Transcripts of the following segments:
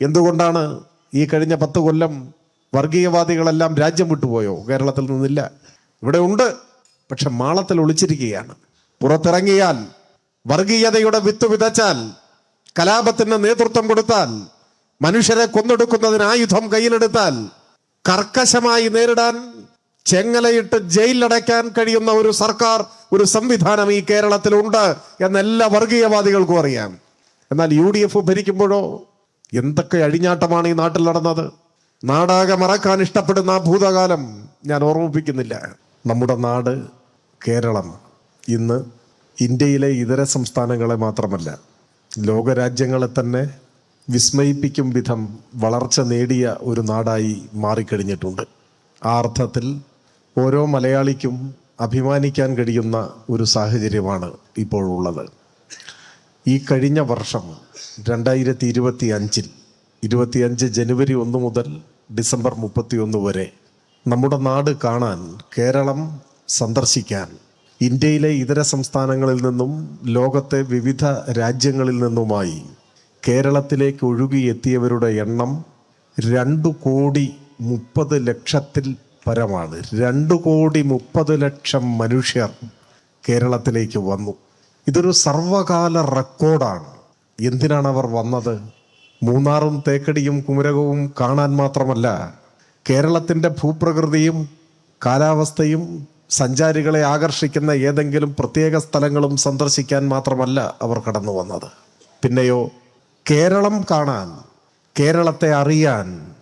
എന്തുകൊണ്ടാണ് ഈ കഴിഞ്ഞ പത്ത് കൊല്ലം വർഗീയവാദികളെല്ലാം രാജ്യം വിട്ടുപോയോ? കേരളത്തിൽ നിന്നില്ല. ഇവിടെ ഉണ്ട് പക്ഷെ മാളത്തിൽ ഒളിച്ചിരിക്കുകയാണ്. പുറത്തിറങ്ങിയാൽ വർഗീയതയുടെ വിത്ത് വിതച്ചാൽ കലാപത്തിന് നേതൃത്വം കൊടുത്താൽ മനുഷ്യരെ കൊന്നൊടുക്കുന്നതിന് ആയുധം കയ്യിലെടുത്താൽ കർക്കശമായി നേരിടാൻ ചെങ്ങലയിട്ട് ജയിലിലടയ്ക്കാൻ കഴിയുന്ന ഒരു സർക്കാർ ഒരു സംവിധാനം ഈ കേരളത്തിലുണ്ട് എന്നെല്ലാ വർഗീയവാദികൾക്കും അറിയാം. എന്നാൽ യു ഡി എഫ് ഭരിക്കുമ്പോഴോ എന്തൊക്കെ അഴിഞ്ഞാട്ടമാണ് ഈ നാട്ടിൽ നടന്നത്? നാടാകെ മറക്കാൻ ഇഷ്ടപ്പെടുന്ന ആ ഭൂതകാലം ഞാൻ ഓർമ്മിപ്പിക്കുന്നില്ല. നമ്മുടെ നാട് കേരളം. ഇന്ന് ഇന്ത്യയിലെ ഇതര സംസ്ഥാനങ്ങളെ മാത്രമല്ല ലോകരാജ്യങ്ങളെ തന്നെ വിസ്മയിപ്പിക്കും വിധം വളർച്ച നേടിയ ഒരു നാടായി മാറിക്കഴിഞ്ഞിട്ടുണ്ട്. ആ അർത്ഥത്തിൽ ഓരോ മലയാളിക്കും അഭിമാനിക്കാൻ കഴിയുന്ന ഒരു സാഹചര്യമാണ് ഇപ്പോഴുള്ളത് ഈ കഴിഞ്ഞ വർഷം രണ്ടായിരത്തി ഇരുപത്തി അഞ്ചിൽ ഇരുപത്തിയഞ്ച് ജനുവരി ഒന്ന് മുതൽ ഡിസംബർ മുപ്പത്തി ഒന്ന് വരെ നമ്മുടെ നാട് കാണാൻ കേരളം സന്ദർശിക്കാൻ ഇന്ത്യയിലെ ഇതര സംസ്ഥാനങ്ങളിൽ നിന്നും ലോകത്തെ വിവിധ രാജ്യങ്ങളിൽ നിന്നുമായി കേരളത്തിലേക്ക് ഒഴുകിയെത്തിയവരുടെ എണ്ണം രണ്ട് കോടി മുപ്പത് ലക്ഷത്തിൽ പരമാണ്. രണ്ട് കോടി മുപ്പത് ലക്ഷം മനുഷ്യർ കേരളത്തിലേക്ക് വന്നു. ഇതൊരു സർവകാല റെക്കോർഡാണ്. എന്തിനാണ് അവർ വന്നത്? മൂന്നാറും തേക്കടിയും കുമരകവും കാണാൻ മാത്രമല്ല കേരളത്തിന്റെ ഭൂപ്രകൃതിയും കാലാവസ്ഥയും സഞ്ചാരികളെ ആകർഷിക്കുന്ന ഏതെങ്കിലും പ്രത്യേക സ്ഥലങ്ങളും സന്ദർശിക്കാൻ മാത്രമല്ല അവർ കടന്നു വന്നത്. പിന്നെയോ കേരളം കാണാൻ കേരളത്തെ അറിയാൻ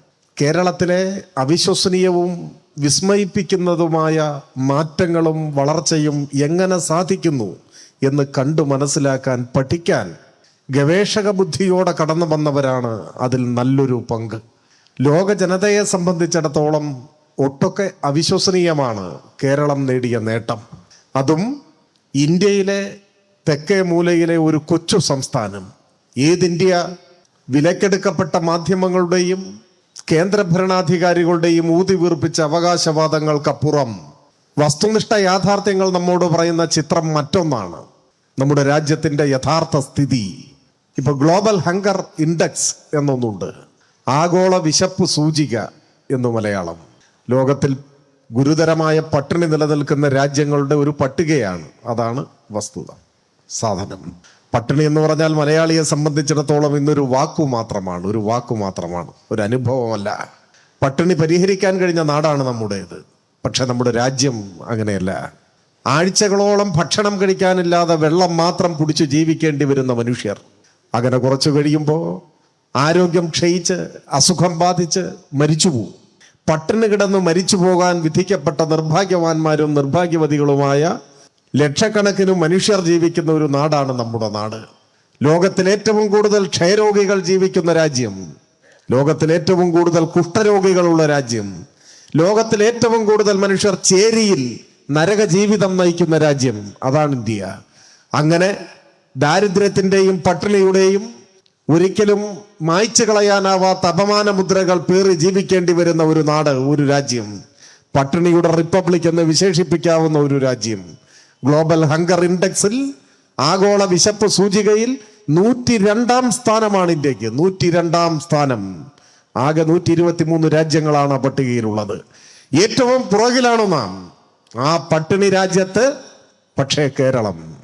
കേരളത്തിലെ അവിശ്വസനീയവും വിസ്മയിപ്പിക്കുന്നതുമായ മാറ്റങ്ങളും വളർച്ചയും എങ്ങനെ സാധിക്കുന്നു? എന്ന് കണ്ടു മനസ്സിലാക്കാൻ പഠിക്കാൻ ഗവേഷക ബുദ്ധിയോടെ കടന്നു വന്നവരാണ് അതിൽ നല്ലൊരു പങ്ക്. ലോക ജനതയെ സംബന്ധിച്ചിടത്തോളം ഒട്ടൊക്കെ അവിശ്വസനീയമാണ് കേരളം നേടിയ നേട്ടം. അതും ഇന്ത്യയിലെ തെക്കേ മൂലയിലെ ഒരു കൊച്ചു സംസ്ഥാനം. ഏതിന്ത്യ വിലക്കെടുക്കപ്പെട്ട മാധ്യമങ്ങളുടെയും കേന്ദ്ര ഭരണാധികാരികളുടെയും ഊതി വീർപ്പിച്ച അവകാശവാദങ്ങൾക്കപ്പുറം വസ്തുനിഷ്ഠ യാഥാർത്ഥ്യങ്ങൾ നമ്മോട് പറയുന്ന ചിത്രം മറ്റൊന്നാണ്. നമ്മുടെ രാജ്യത്തിന്റെ യഥാർത്ഥ സ്ഥിതി. ഇപ്പൊ ഗ്ലോബൽ ഹങ്കർ ഇൻഡെക്സ് എന്നൊന്നുണ്ട്. ആഗോള വിശപ്പ് സൂചിക എന്ന് മലയാളം. ലോകത്തിൽ ഗുരുതരമായ പട്ടിണി നിലനിൽക്കുന്ന രാജ്യങ്ങളുടെ ഒരു പട്ടികയാണ്. അതാണ് വസ്തുത. സാധനം. പട്ടിണി എന്ന് പറഞ്ഞാൽ മലയാളിയെ സംബന്ധിച്ചിടത്തോളം ഇന്നൊരു വാക്കു മാത്രമാണ്. ഒരു വാക്കു മാത്രമാണ്. ഒരു അനുഭവമല്ല. പട്ടിണി പരിഹരിക്കാൻ കഴിഞ്ഞ നാടാണ് നമ്മുടേത്. പക്ഷെ നമ്മുടെ രാജ്യം അങ്ങനെയല്ല. ആഴ്ചകളോളം ഭക്ഷണം കഴിക്കാനില്ലാതെ വെള്ളം മാത്രം കുടിച്ച് ജീവിക്കേണ്ടി വരുന്ന മനുഷ്യർ. അങ്ങനെ കുറച്ചു കഴിയുമ്പോൾ ആരോഗ്യം ക്ഷയിച്ച് അസുഖം ബാധിച്ച് മരിച്ചുപോകും പട്ടിണി കിടന്ന് മരിച്ചു പോകാൻ വിധിക്കപ്പെട്ട നിർഭാഗ്യവാന്മാരും നിർഭാഗ്യവതികളുമായ ലക്ഷക്കണക്കിന് മനുഷ്യർ ജീവിക്കുന്ന ഒരു നാടാണ് നമ്മുടെ നാട്. ലോകത്തിൽ ഏറ്റവും കൂടുതൽ ക്ഷയരോഗികൾ ജീവിക്കുന്ന രാജ്യം. ലോകത്തിൽ ഏറ്റവും കൂടുതൽ കുഷ്ഠരോഗികളുള്ള രാജ്യം. ലോകത്തിൽ ഏറ്റവും കൂടുതൽ മനുഷ്യർ ചേരിയിൽ നരക ജീവിതം നയിക്കുന്ന രാജ്യം അതാണ് ഇന്ത്യ. അങ്ങനെ ദാരിദ്ര്യത്തിന്റെയും പട്ടിണിയുടെയും ഒരിക്കലും മായ്ച്ചു കളയാനാവാത്ത അപമാന മുദ്രകൾ പേറി ജീവിക്കേണ്ടി വരുന്ന ഒരു നാട് ഒരു രാജ്യം. പട്ടിണിയുടെ റിപ്പബ്ലിക് എന്ന് വിശേഷിപ്പിക്കാവുന്ന ഒരു രാജ്യം. ഗ്ലോബൽ ഹങ്കർ ഇൻഡെക്സിൽ ആഗോള വിശപ്പ് സൂചികയിൽ നൂറ്റി രണ്ടാം സ്ഥാനമാണ് ഇന്ത്യയ്ക്ക്. നൂറ്റി രണ്ടാം സ്ഥാനം. ആകെ നൂറ്റി ഇരുപത്തി മൂന്ന് രാജ്യങ്ങളാണ് ആ പട്ടികയിലുള്ളത്. ഏറ്റവും പുറകിലാണ് നാം ആ പട്ടിണി രാജ്യത്ത് പക്ഷേ കേരളം.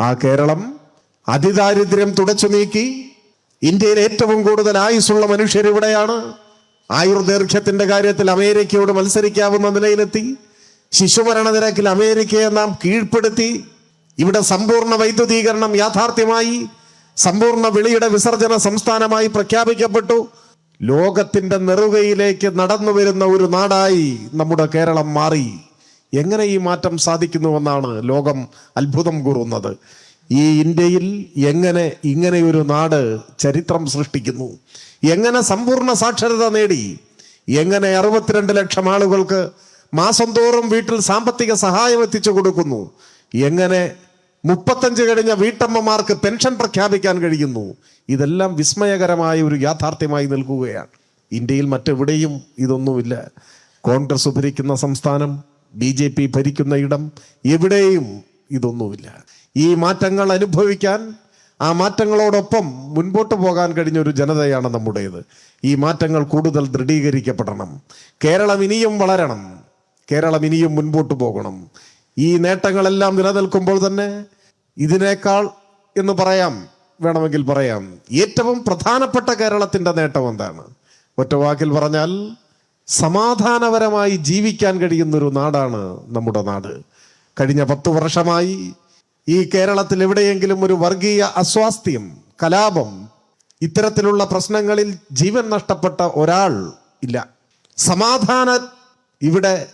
ആ കേരളം അതിദാരിദ്ര്യം തുടച്ചു നീക്കി ഇന്ത്യയിൽ ഏറ്റവും കൂടുതൽ ആയുസ്സുള്ള മനുഷ്യർ ഇവിടെയാണ്. ആയുർദൈർഘ്യത്തിന്റെ കാര്യത്തിൽ അമേരിക്കയോട് മത്സരിക്കാവുന്ന നിലയിലെത്തി. ശിശുമരണ നിരക്കിൽ അമേരിക്കയെ നാം കീഴ്പ്പെടുത്തി. ഇവിടെ സമ്പൂർണ വൈദ്യുതീകരണം യാഥാർത്ഥ്യമായി സമ്പൂർണ വിളിയുടെ വിസർജന സംസ്ഥാനമായി പ്രഖ്യാപിക്കപ്പെട്ടു. ലോകത്തിന്റെ നെറുകയിലേക്ക് നടന്നു വരുന്ന ഒരു നാടായി നമ്മുടെ കേരളം മാറി. എങ്ങനെ ഈ മാറ്റം സാധിക്കുന്നുവെന്നാണ് ലോകം അത്ഭുതം കൂറുന്നത്. ഈ ഇന്ത്യയിൽ എങ്ങനെ ഇങ്ങനെയൊരു നാട് ചരിത്രം സൃഷ്ടിക്കുന്നു? എങ്ങനെ സമ്പൂർണ സാക്ഷരത നേടി? എങ്ങനെ അറുപത്തിരണ്ട് ലക്ഷം ആളുകൾക്ക് മാസം തോറും വീട്ടിൽ സാമ്പത്തിക സഹായം എത്തിച്ചു കൊടുക്കുന്നു? എങ്ങനെ മുപ്പത്തഞ്ച് കഴിഞ്ഞ വീട്ടമ്മമാർക്ക് പെൻഷൻ പ്രഖ്യാപിക്കാൻ കഴിയുന്നു. ഇതെല്ലാം വിസ്മയകരമായ ഒരു യാഥാർത്ഥ്യമായി നിൽക്കുകയാണ്. ഇന്ത്യയിൽ മറ്റെവിടെയും ഇതൊന്നുമില്ല. കോൺഗ്രസ് ഭരിക്കുന്ന സംസ്ഥാനം ബി ജെ പി ഭരിക്കുന്ന ഇടം എവിടെയും ഇതൊന്നുമില്ല. ഈ മാറ്റങ്ങൾ അനുഭവിക്കാൻ ആ മാറ്റങ്ങളോടൊപ്പം മുൻപോട്ട് പോകാൻ കഴിഞ്ഞ ഒരു ജനതയാണ് നമ്മുടേത്. ഈ മാറ്റങ്ങൾ കൂടുതൽ ദൃഢീകരിക്കപ്പെടണം. കേരളം ഇനിയും വളരണം. കേരളം ഇനിയും മുൻപോട്ട് പോകണം. ഈ നേട്ടങ്ങളെല്ലാം നിലനിൽക്കുമ്പോൾ തന്നെ ഇതിനേക്കാൾ എന്ന് പറയാം വേണമെങ്കിൽ പറയാം. ഏറ്റവും പ്രധാനപ്പെട്ട കേരളത്തിന്റെ നേട്ടം എന്താണ്? ഒറ്റ വാക്കിൽ പറഞ്ഞാൽ സമാധാനപരമായി ജീവിക്കാൻ കഴിയുന്ന ഒരു നാടാണ് നമ്മുടെ നാട്. കഴിഞ്ഞ പത്തു വർഷമായി ഈ കേരളത്തിൽ എവിടെയെങ്കിലും ഒരു വർഗീയ അസ്വാസ്ഥ്യം കലാപം ഇത്തരത്തിലുള്ള പ്രശ്നങ്ങളിൽ ജീവൻ നഷ്ടപ്പെട്ട ഒരാൾ ഇല്ല. സമാധാന ഇവിടെ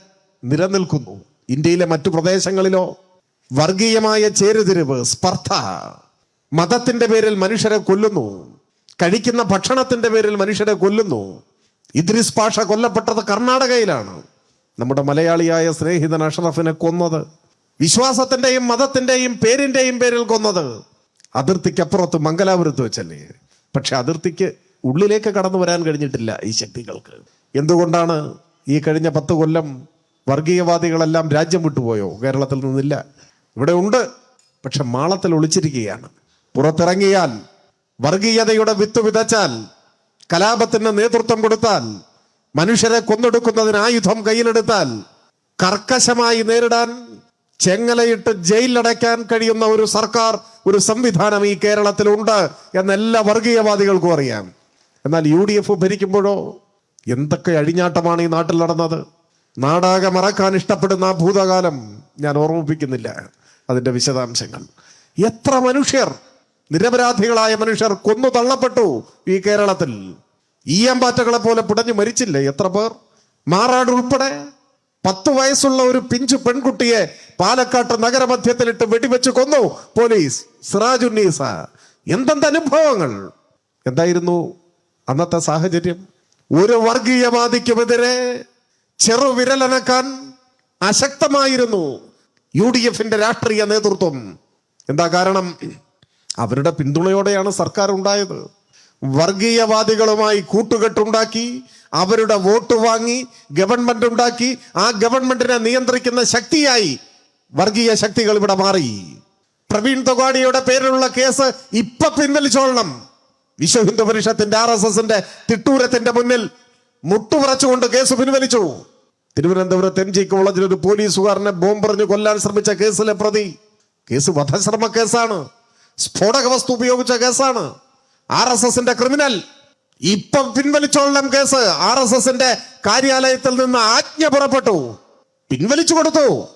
നിലനിൽക്കുന്നു. ഇന്ത്യയിലെ മറ്റു പ്രദേശങ്ങളിലോ വർഗീയമായ ചേരുതിരിവ് സ്പർദ്ധ. മതത്തിന്റെ പേരിൽ മനുഷ്യരെ കൊല്ലുന്നു. കഴിക്കുന്ന ഭക്ഷണത്തിന്റെ പേരിൽ മനുഷ്യരെ കൊല്ലുന്നു. ഇദ്രിസ് പാഷ കൊല്ലപ്പെട്ടത് കർണാടകയിലാണ്. നമ്മുടെ മലയാളിയായ സ്നേഹിതൻ അഷ്റഫിനെ കൊന്നത്. വിശ്വാസത്തിന്റെയും മതത്തിന്റെയും പേരിന്റെയും പേരിൽ കൊന്നത്. അതിർത്തിക്കപ്പുറത്ത് മംഗലാപുരത്ത് വെച്ചല്ലേ? പക്ഷെ അതിർത്തിക്ക് ഉള്ളിലേക്ക് കടന്നു വരാൻ കഴിഞ്ഞിട്ടില്ല ഈ ശക്തികൾക്ക്. എന്തുകൊണ്ടാണ് ഈ കഴിഞ്ഞ പത്ത് കൊല്ലം വർഗീയവാദികളെല്ലാം രാജ്യം വിട്ടുപോയോ? കേരളത്തിൽ നിന്നില്ല. ഇവിടെ ഉണ്ട് പക്ഷെ മാളത്തിൽ ഒളിച്ചിരിക്കുകയാണ്. പുറത്തിറങ്ങിയാൽ വർഗീയതയുടെ വിത്ത് വിതച്ചാൽ കലാപത്തിന് നേതൃത്വം കൊടുത്താൽ മനുഷ്യരെ കൊന്നൊടുക്കുന്നതിന് ആയുധം കയ്യിലെടുത്താൽ കർക്കശമായി നേരിടാൻ ചെങ്ങലയിട്ട് ജയിലിലടയ്ക്കാൻ കഴിയുന്ന ഒരു സർക്കാർ ഒരു സംവിധാനം ഈ കേരളത്തിലുണ്ട് എന്ന് എല്ലാ വർഗീയവാദികൾക്കും അറിയാം. എന്നാൽ യു ഡി എഫ് ഭരിക്കുമ്പോഴോ എന്തൊക്കെ അഴിഞ്ഞാട്ടമാണ് ഈ നാട്ടിൽ നടന്നത്? നാടാകെ മറക്കാൻ ഇഷ്ടപ്പെടുന്ന ആ ഭൂതകാലം ഞാൻ ഓർമ്മിപ്പിക്കുന്നില്ല. അതിന്റെ വിശദാംശങ്ങൾ. എത്ര മനുഷ്യർ നിരപരാധികളായ മനുഷ്യർ കൊന്നു തള്ളപ്പെട്ടു ഈ കേരളത്തിൽ? ഈ ഈയമ്പാറ്റകളെ പോലെ പുടഞ്ഞു മരിച്ചില്ലേ എത്ര പേർ? മാറാട് ഉൾപ്പെടെ പത്ത് വയസ്സുള്ള ഒരു പിഞ്ചു പെൺകുട്ടിയെ പാലക്കാട്ട് നഗരമധ്യത്തിലിട്ട് വെടിവെച്ച് കൊന്നു പോലീസ്. സിറാജുന്നീസ എന്തെന്ത് അനുഭവങ്ങൾ? എന്തായിരുന്നു അന്നത്തെ സാഹചര്യം? ഒരു വർഗീയവാദിക്കുമെതിരെ ചെറുവിരലനക്കാൻ അശക്തമായിരുന്നു യു ഡി എഫിന്റെ രാഷ്ട്രീയ നേതൃത്വം. എന്താ കാരണം? അവരുടെ പിന്തുണയോടെയാണ് സർക്കാർ ഉണ്ടായത് വർഗീയവാദികളുമായി കൂട്ടുകെട്ടുണ്ടാക്കി അവരുടെ വോട്ട് വാങ്ങി ഗവൺമെന്റ് ഉണ്ടാക്കി ആ ഗവൺമെന്റിനെ നിയന്ത്രിക്കുന്ന ശക്തിയായി വർഗീയ ശക്തികൾ ഇവിടെ മാറി. പ്രവീൺ തൊഗാഡിയുടെ പേരിലുള്ള കേസ് ഇപ്പൊ പിൻവലിച്ചോളണം. വിശ്വ ഹിന്ദു പരിഷത്തിന്റെ ആർ എസ് എസിന്റെ തിട്ടൂരത്തിന്റെ മുന്നിൽ മുട്ടുപറച്ചുകൊണ്ട് കേസ് പിൻവലിച്ചു. തിരുവനന്തപുരത്ത് എം ജി കോളേജിൽ ഒരു പോലീസുകാരനെ ബോംബെറിഞ്ഞ് കൊല്ലാൻ ശ്രമിച്ച കേസിലെ പ്രതി. കേസ് വധശ്രമ കേസാണ്. സ്ഫോടക വസ്തു ഉപയോഗിച്ച കേസാണ്. ആർ എസ് എസിന്റെ ക്രിമിനൽ. ഇപ്പം പിൻവലിച്ചോളണം കേസ്. ആർ എസ് എസിന്റെ കാര്യാലയത്തിൽ നിന്ന് ആജ്ഞ പുറപ്പെട്ടു. പിൻവലിച്ചു കൊടുത്തു.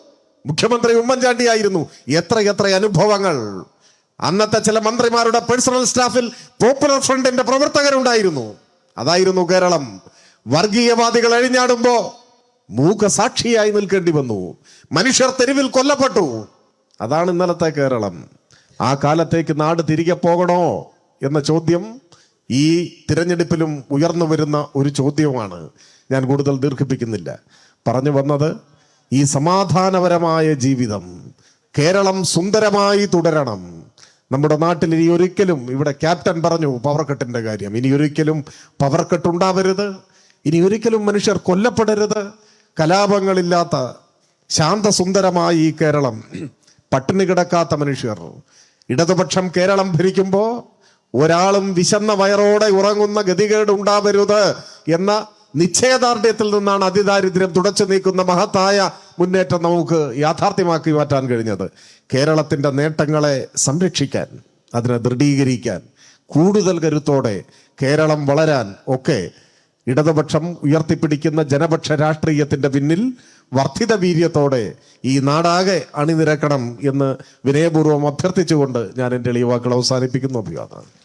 മുഖ്യമന്ത്രി ഉമ്മൻചാണ്ടി ആയിരുന്നു എത്ര എത്ര അനുഭവങ്ങൾ. അന്നത്തെ ചില മന്ത്രിമാരുടെ പേഴ്സണൽ സ്റ്റാഫിൽ പോപ്പുലർ ഫ്രണ്ടിന്റെ പ്രവർത്തകരുണ്ടായിരുന്നു. അതായിരുന്നു കേരളം. വർഗീയവാദികൾ എഴിഞ്ഞാടുമ്പോ മൂകസാക്ഷിയായി നിൽക്കേണ്ടി വന്നു. മനുഷ്യർ തെരുവിൽ കൊല്ലപ്പെട്ടു. അതാണ് ഇന്നലത്തെ കേരളം. ആ കാലത്തേക്ക് നാട് തിരികെ പോകണോ എന്ന ചോദ്യം ഈ തിരഞ്ഞെടുപ്പിലും ഉയർന്നു വരുന്ന ഒരു ചോദ്യമാണ് ഞാൻ കൂടുതൽ ദീർഘിപ്പിക്കുന്നില്ല. പറഞ്ഞു വന്നത് ഈ സമാധാനപരമായ ജീവിതം കേരളം സുന്ദരമായി തുടരണം. നമ്മുടെ നാട്ടിൽ ഇനി ഒരിക്കലും ഇവിടെ ക്യാപ്റ്റൻ പറഞ്ഞു പവർ കട്ടിന്റെ കാര്യം. ഇനി ഒരിക്കലും പവർ കട്ട് ഉണ്ടാവരുത്. ഇനി ഒരിക്കലും മനുഷ്യർ കൊല്ലപ്പെടരുത്. കലാപങ്ങളില്ലാത്ത ശാന്തസുന്ദരമായ ഈ കേരളം പട്ടിണി കിടക്കാത്ത മനുഷ്യർ. ഇടതുപക്ഷം കേരളം ഭരിക്കുമ്പോൾ ഒരാളും വിശന്ന വയറോടെ ഉറങ്ങുന്ന ഗതികേട് ഉണ്ടാവരുത് എന്ന നിശ്ചയദാർഢ്യത്തിൽ നിന്നാണ് അതിദാരിദ്ര്യം തുടച്ചു നീക്കുന്ന മഹത്തായ മുന്നേറ്റം നമുക്ക് യാഥാർത്ഥ്യമാക്കി മാറ്റാൻ കഴിഞ്ഞത്. കേരളത്തിന്റെ നേട്ടങ്ങളെ സംരക്ഷിക്കാൻ അതിനെ ദൃഢീകരിക്കാൻ കൂടുതൽ കരുത്തോടെ കേരളം വളരാൻ ഒക്കെ ഇടതുപക്ഷം ഉയർത്തിപ്പിടിക്കുന്ന ജനപക്ഷ രാഷ്ട്രീയത്തിന്റെ പിന്നിൽ വർദ്ധിത വീര്യത്തോടെ ഈ നാടാകെ അണിനിരക്കണം എന്ന് വിനയപൂർവം അഭ്യർത്ഥിച്ചുകൊണ്ട് ഞാൻ എന്റെ യുവാക്കൾ അവസാനിപ്പിക്കുന്നു അഭിവാദം